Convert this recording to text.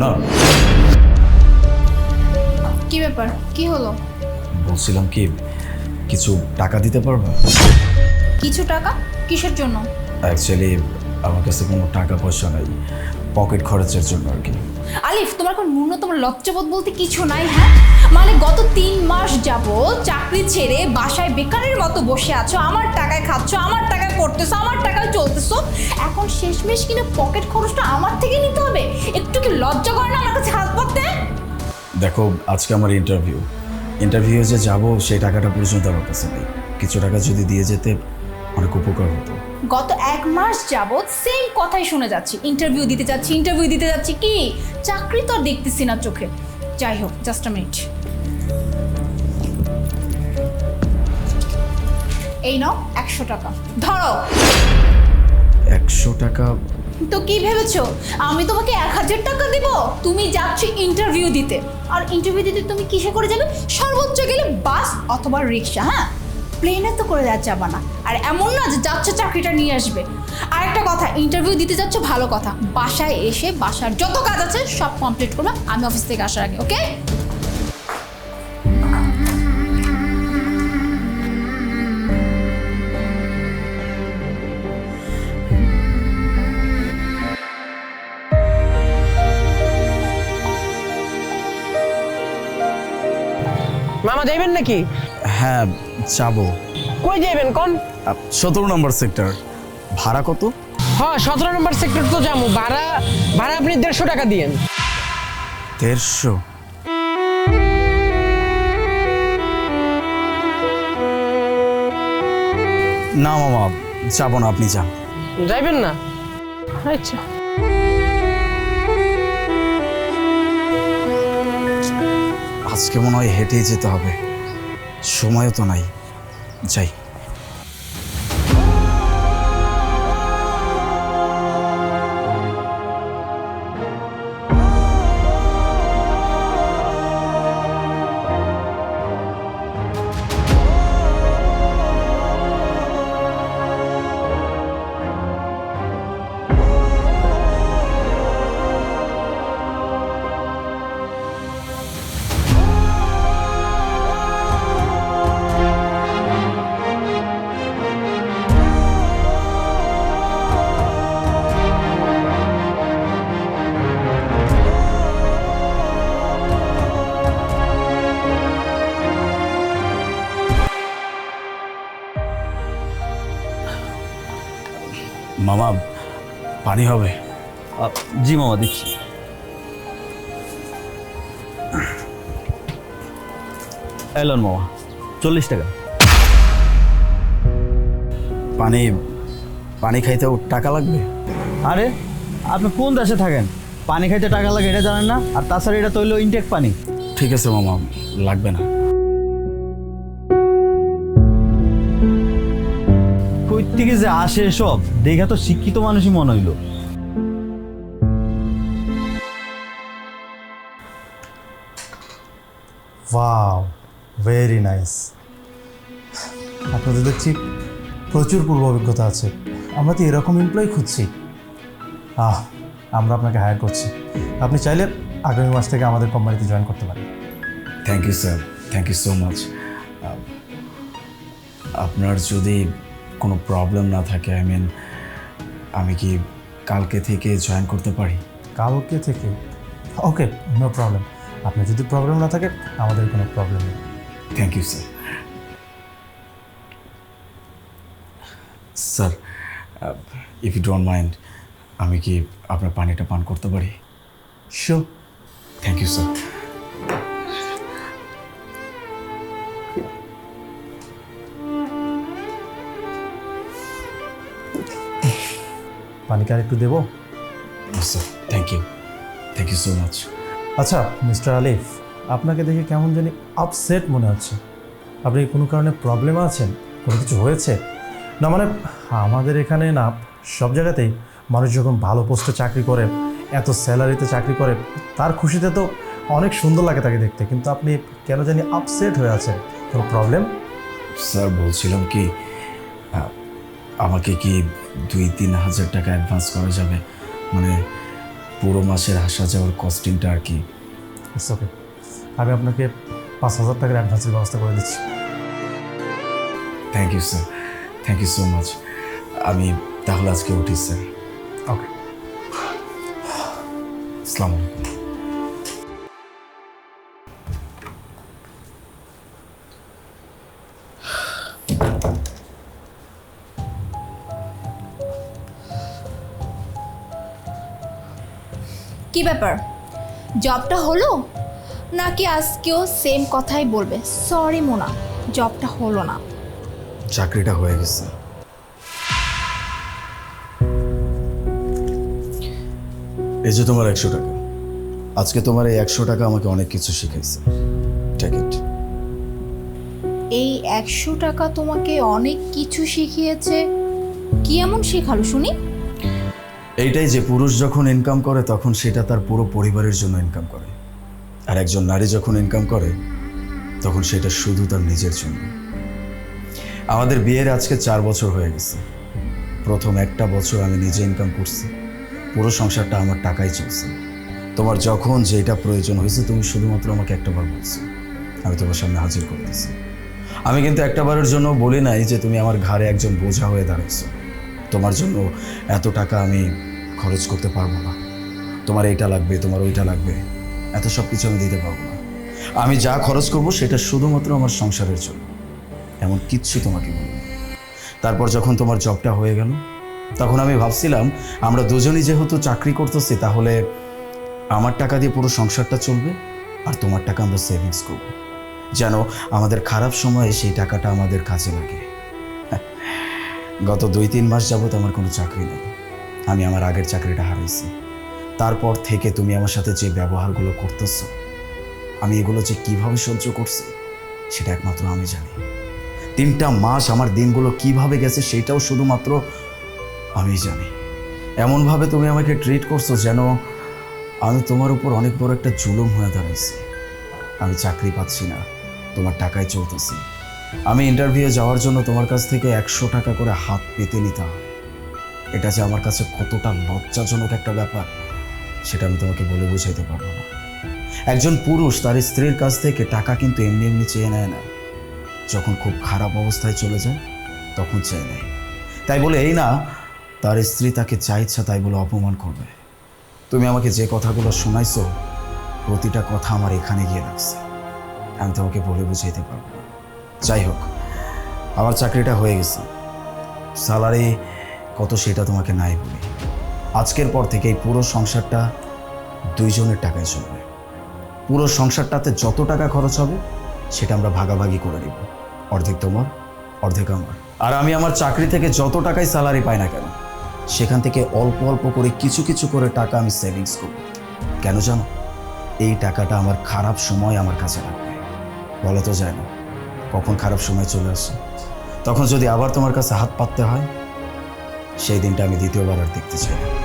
মুনা কি ব্যাপার? কি হলো? বলছিলাম কি কিছু টাকা দিতে পারব? কিছু টাকা? কিসের জন্য? অ্যাকচুয়ালি আমার কাছে কোনো টাকা পয়সা নাই পকেট খরচের জন্য আর কি। আলিফ, তোমার কোনো ন্যূনতম লজ্জাবোধ বলতে কিছু নাই হ্যাঁ? মানে গত তিন মাস যাব চাকরি ছেড়ে বাসায় বেকারের মতো বসে আছো, আমার টাকায় খাচ্ছ, আমার টাকায় পড়তেছো, আমার টাকায় চলতেছো। এখন শেষমেশ কিনে পকেট খরচটা আমার থেকে নিতে হবে? একটু কি লজ্জা করে না আমার কাছে হাত পড়তে? দেখো, আজকে আমার ইন্টারভিউ ইন্টারভিউ যে যাব, সেই টাকাটা পর্যন্ত আমার কাছে নেই। কিছু টাকা যদি দিয়ে যেতে অনেক উপকার হতো। গত এক মাস যাবৎ সেম কথাই শুনে যাচ্ছি। ইন্টারভিউ দিতে যাচ্ছি ইন্টারভিউ দিতে যাচ্ছি। কি? চাকরি তো আর দেখতেছি না চোখে। যাই হোক জাস্ট আ মিনিট এই নাও একশো টাকা। ধরো। একশো টাকা? তো কি ভেবেছো? আমি তোমাকে এক হাজার টাকা দিব? তুমি যাচ্ছ ইন্টারভিউ দিতে। আর ইন্টারভিউ দিতে তুমি কিসে করে যাবে? সর্বোচ্চ গেলে বাস অথবা রিক্সা হ্যাঁ? প্লেনে তো করে যাওয়া না। আর এমন না যে যাচ্ছ, চাকরিটা নিয়ে আসবে। আর একটা কথা ইন্টারভিউ দিতে যাচ্ছ, ভালো কথা। বাসায় এসে বাসার যত কাজ আছে সব কমপ্লিট করবে, আমি অফিস থেকে আসার আগে ওকে মামা যাইবেন নাকি? হ্যাঁ যাব। কই যাইবেন কোন? সতেরো নম্বর সেক্টর ভাড়া কত? হ্যাঁ সতেরো নম্বর সেক্টর তো যাব। ভাড়া ভাড়া আপনি দেড়শো টাকা দিয়েন। দেড়শো? না মামা যাব না আপনি যান। যাইবেন না? আচ্ছা। আজকে মনে হয় হেঁটেই যেতে হবে। সময়ও তো নাই। যাই। পানি হবে। জি মামা দিচ্ছি এলন মামা চল্লিশ টাকা। পানি পানি খাইতেও টাকা লাগবে? আরে আপনি কোন দেশে থাকেন? পানি খাইতে টাকা লাগে এটা জানেন না? আর তাছাড়া এটা তৈল ইনটেক পানি। ঠিক আছে মামা লাগবে না। থেকে যে আসে সব দেখা তো শিক্ষিত মানুষই মনে হইল। ওয়াও ভেরি নাইস আপনাদের দেখছি প্রচুর পূর্ব অভিজ্ঞতা আছে। আমরা তো এরকম এমপ্লয়ি খুঁজছি। আহ আমরা আপনাকে হায়ার করছি। আপনি চাইলে আগামী মাস থেকে আমাদের কোম্পানিতে জয়েন করতে পারেন। Thank you sir thank you so much আপনার যদি কোনো প্রবলেম না থাকে আই মিন আমি কি কালকে থেকে জয়েন করতে পারি? কালকে থেকে? ওকে নো প্রবলেম আপনার যদি প্রবলেম না থাকে আমাদের কোনো প্রবলেম নেই। Thank you sir sir if you don't mind আমি কি আপনার পানিটা পান করতে পারি? শিওর থ্যাংক ইউ স্যার পানি কি আর একটু দেবো? Sir thank you thank you so much আচ্ছা মিস্টার আলিফ আপনাকে দেখে কেমন জানি আপসেট মনে হচ্ছে। আপনি কোনো কারণে প্রবলেম আছেন? কোনো কিছু হয়েছে? না মানে আমাদের এখানে না সব জায়গাতেই মানুষ যখন ভালো পোস্টে চাকরি করে এত স্যালারিতে চাকরি করে তার খুশিতে তো অনেক সুন্দর লাগে তাকে দেখতে। কিন্তু আপনি কেন জানি আপসেট হয়ে আছেন? কোনো প্রবলেম স্যার বলছিলাম কি আমাকে কি দুই তিন হাজার টাকা অ্যাডভান্স করা যাবে। মানে পুরো মাসের আসা যাওয়ার কস্টিংটা আর কি। ওকে আমি আপনাকে পাঁচ হাজার টাকার অ্যাডভান্সের ব্যবস্থা করে দিচ্ছি। Thank you sir thank you so much আমি তাহলে আজকে উঠি স্যার ওকে আসসালামু আলাইকুম কি ব্যাপার? জবটা হলো? নাকি আজকেও সেম কথাই বলবে? সরি মোনা জবটা হলো না। চাকরিটা হয়ে গেছে। এই যে তোমার একশো টাকা। আজকে তোমার এই একশো টাকা আমাকে অনেক কিছু শিখাইছে। টেক ইট এই একশো টাকা তোমাকে অনেক কিছু শিখিয়েছে। কি এমন শেখালো শুনি? এইটাই যে পুরুষ যখন ইনকাম করে, তখন সেটা তার পুরো পরিবারের জন্য ইনকাম করে। আর একজন নারী যখন ইনকাম করে, তখন সেটা শুধু তার নিজের জন্য। আমাদের বিয়ের আজকে চার বছর হয়ে গেছে। প্রথম একটা বছর আমি নিজে ইনকাম করছি। পুরো সংসারটা আমার টাকাই চলছে। তোমার যখন যেটা প্রয়োজন হয়েছে, তুমি শুধুমাত্র আমাকে একটা বার বলছো। আমি তোমার সামনে হাজির করতেছি আমি কিন্তু একটা বারের জন্য বলি নাই যে তুমি আমার ঘাড়ে একজন বোঝা হয়ে দাঁড়াইছো। তোমার জন্য এত টাকা আমি খরচ করতে পারব না। তোমার এইটা লাগবে, তোমার ওইটা লাগবে। এত সব কিছু আমি দিতে পারব না। আমি যা খরচ করব সেটা শুধুমাত্র আমার সংসারের জন্য। এমন কিচ্ছু তোমাকে বলব তারপর যখন তোমার জবটা হয়ে গেল, তখন আমি ভাবছিলাম, আমরা দুজনই যেহেতু চাকরি করতেছি, তাহলে আমার টাকা দিয়ে পুরো সংসারটা চলবে আর তোমার টাকা আমরা সেভিংস করব। যেন আমাদের খারাপ সময়ে সেই টাকাটা আমাদের কাজে লাগে। গত দুই তিন মাস যাবত আমার কোনো চাকরি নেই। আমি আমার আগের চাকরিটা হারাইছি। তারপর থেকে তুমি আমার সাথে যে ব্যবহারগুলো করতেছো, আমি এগুলো যে কীভাবে সহ্য করছি, সেটা একমাত্র আমি জানি। তিনটা মাস আমার দিনগুলো কীভাবে গেছে সেটাও শুধুমাত্র আমি জানি। এমনভাবে তুমি আমাকে ট্রিট করছ যেন আমি তোমার উপর অনেক বড় একটা জুলুম হয়ে দাঁড়িয়েছি আমি চাকরি পাচ্ছি না, তোমার টাকায় চলতেছি। আমি ইন্টারভিউ যাওয়ার জন্য তোমার কাছ থেকে একশো টাকা করে হাত পেতে নিতে হয় এটা যে আমার কাছে কতটা লজ্জাজনক একটা ব্যাপার, সেটা আমি তোমাকে বলে বুঝাইতে পারব না। একজন পুরুষ তার স্ত্রীর কাছ থেকে টাকা কিন্তু এমনি এমনি চেয়ে নেয় না। যখন খুব খারাপ অবস্থায় চলে যায়, তখন চেয়ে নেয়। তাই বলে, এই না, তার স্ত্রী তাকে যা ইচ্ছা তাই বলে অপমান করবে। তুমি আমাকে যে কথাগুলো শোনাইছো, প্রতিটা কথা আমার এখানে গিয়ে লাগছে। আমি তোমাকে বলে বুঝাইতে পারব যাই হোক, আমার চাকরিটা হয়ে গেছে। স্যালারি কত সেটা তোমাকে নাই বলি। আজকের পর থেকে এই পুরো সংসারটা দুইজনের টাকায় চলবে। পুরো সংসারটাতে যত টাকা খরচ হবে, সেটা আমরা ভাগাভাগি করে নিব। অর্ধেক তোমার, অর্ধেক আমার। আর আমি আমার চাকরি থেকে যত টাকাই স্যালারি পাই না কেন, সেখান থেকে অল্প অল্প করে কিছু কিছু করে টাকা আমি সেভিংস করব। কেন জানো? এই টাকাটা আমার খারাপ সময় আমার কাছে লাগবে। বলা তো যায় না কখন খারাপ সময় চলে আসে? তখন যদি আবার তোমার কাছে হাত পাততে হয় সেই দিনটা আমি দ্বিতীয়বার আর দেখতে চাই না।